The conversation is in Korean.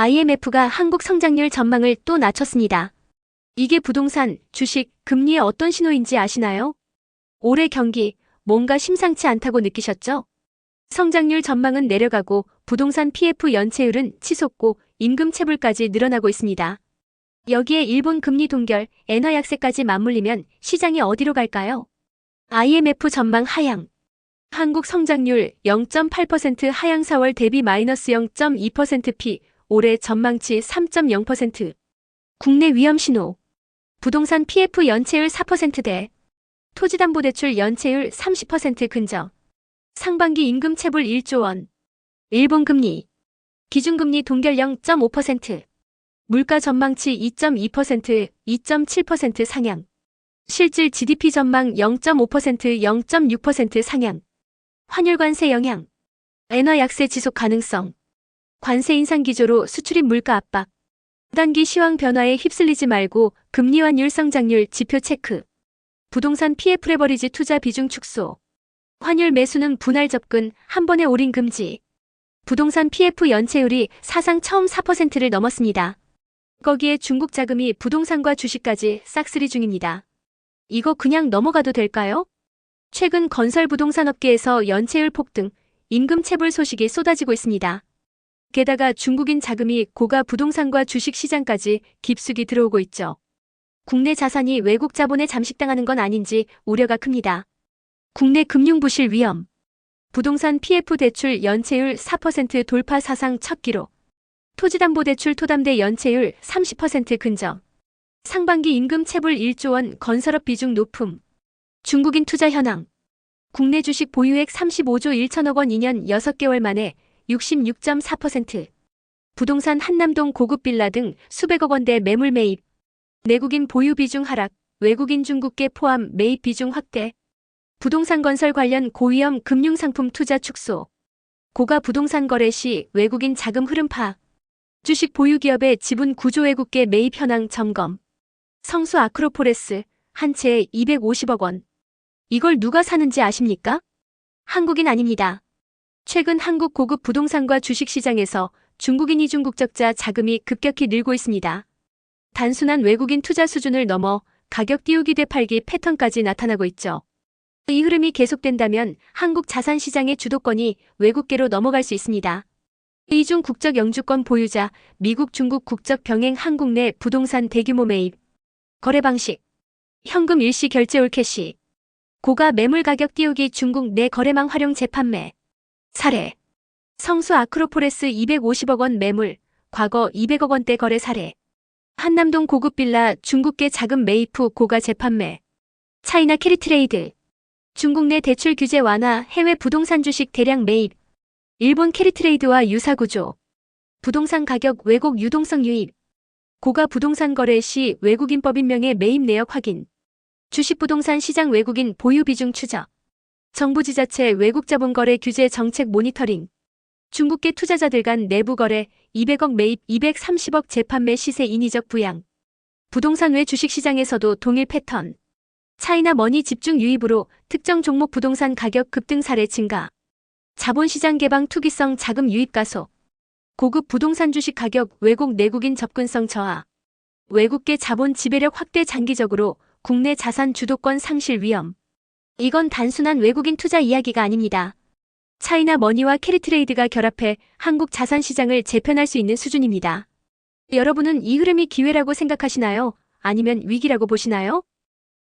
IMF가 한국 성장률 전망을 또 낮췄습니다. 이게 부동산, 주식, 금리의 어떤 신호인지 아시나요? 올해 경기 뭔가 심상치 않다고 느끼셨죠? 성장률 전망은 내려가고 부동산 PF 연체율은 치솟고 임금 체불까지 늘어나고 있습니다. 여기에 일본 금리 동결, 엔화 약세까지 맞물리면 시장이 어디로 갈까요? IMF 전망 하향. 한국 성장률 0.8% 하향 4월 대비 마이너스 0.2%피 올해 전망치 3.0%. 국내 위험 신호. 부동산 PF 연체율 4%대. 토지담보대출 연체율 30% 근저. 상반기 임금 체불 1조 원. 일본 금리. 기준금리 동결 0.5%. 물가 전망치 2.2%, 2.7% 상향. 실질 GDP 전망 0.5%, 0.6% 상향. 환율 관세 영향. 엔화 약세 지속 가능성. 관세 인상 기조로 수출입 물가 압박. 단기 시황 변화에 휩쓸리지 말고 금리 환율 성장률 지표 체크. 부동산 PF 레버리지 투자 비중 축소. 환율 매수는 분할 접근, 한 번에 올인 금지. 부동산 PF 연체율이 사상 처음 4%를 넘었습니다. 거기에 중국 자금이 부동산과 주식까지 싹쓸이 중입니다. 이거 그냥 넘어가도 될까요? 최근 건설 부동산 업계에서 연체율 폭등, 임금 체불 소식이 쏟아지고 있습니다. 게다가 중국인 자금이 고가 부동산과 주식 시장까지 깊숙이 들어오고 있죠. 국내 자산이 외국 자본에 잠식당하는 건 아닌지 우려가 큽니다. 국내 금융 부실 위험. 부동산 PF 대출 연체율 4% 돌파 사상 첫 기록. 토지담보대출 토담대 연체율 30% 근정. 상반기 임금 체불 1조 원 건설업 비중 높음. 중국인 투자 현황. 국내 주식 보유액 35조 1천억 원 2년 6개월 만에 66.4%. 부동산 한남동 고급 빌라 등 수백억 원대 매물 매입. 내국인 보유 비중 하락, 외국인 중국계 포함 매입 비중 확대. 부동산 건설 관련 고위험 금융상품 투자 축소. 고가 부동산 거래 시 외국인 자금 흐름 파악. 주식 보유 기업의 지분 구조 외국계 매입 현황 점검. 성수 아크로폴레스 한 채에 250억 원. 이걸 누가 사는지 아십니까? 한국인 아닙니다. 최근 한국 고급 부동산과 주식 시장에서 중국인 이중국적자 자금이 급격히 늘고 있습니다. 단순한 외국인 투자 수준을 넘어 가격 띄우기 되팔기 패턴까지 나타나고 있죠. 이 흐름이 계속된다면 한국 자산 시장의 주도권이 외국계로 넘어갈 수 있습니다. 이중 국적 영주권 보유자, 미국 중국 국적 병행 한국 내 부동산 대규모 매입, 거래 방식, 현금 일시 결제 올 캐시, 고가 매물 가격 띄우기 중국 내 거래망 활용 재판매, 사례, 성수 아크로폴레스 250억 원 매물, 과거 200억 원대 거래 사례, 한남동 고급 빌라 중국계 자금 매입 후 고가 재판매, 차이나 캐리트레이드, 중국 내 대출 규제 완화 해외 부동산 주식 대량 매입, 일본 캐리트레이드와 유사 구조, 부동산 가격 왜곡 유동성 유입, 고가 부동산 거래 시 외국인 법인명의 매입 내역 확인, 주식 부동산 시장 외국인 보유 비중 추적, 정부 지자체 외국 자본 거래 규제 정책 모니터링, 중국계 투자자들 간 내부 거래 200억 매입 230억 재판매 시세 인위적 부양, 부동산 외 주식 시장에서도 동일 패턴, 차이나 머니 집중 유입으로 특정 종목 부동산 가격 급등 사례 증가, 자본시장 개방 투기성 자금 유입 가속, 고급 부동산 주식 가격 외국 내국인 접근성 저하, 외국계 자본 지배력 확대 장기적으로 국내 자산 주도권 상실 위험. 이건 단순한 외국인 투자 이야기가 아닙니다. 차이나 머니와 캐리트레이드가 결합해 한국 자산 시장을 재편할 수 있는 수준입니다. 여러분은 이 흐름이 기회라고 생각하시나요? 아니면 위기라고 보시나요?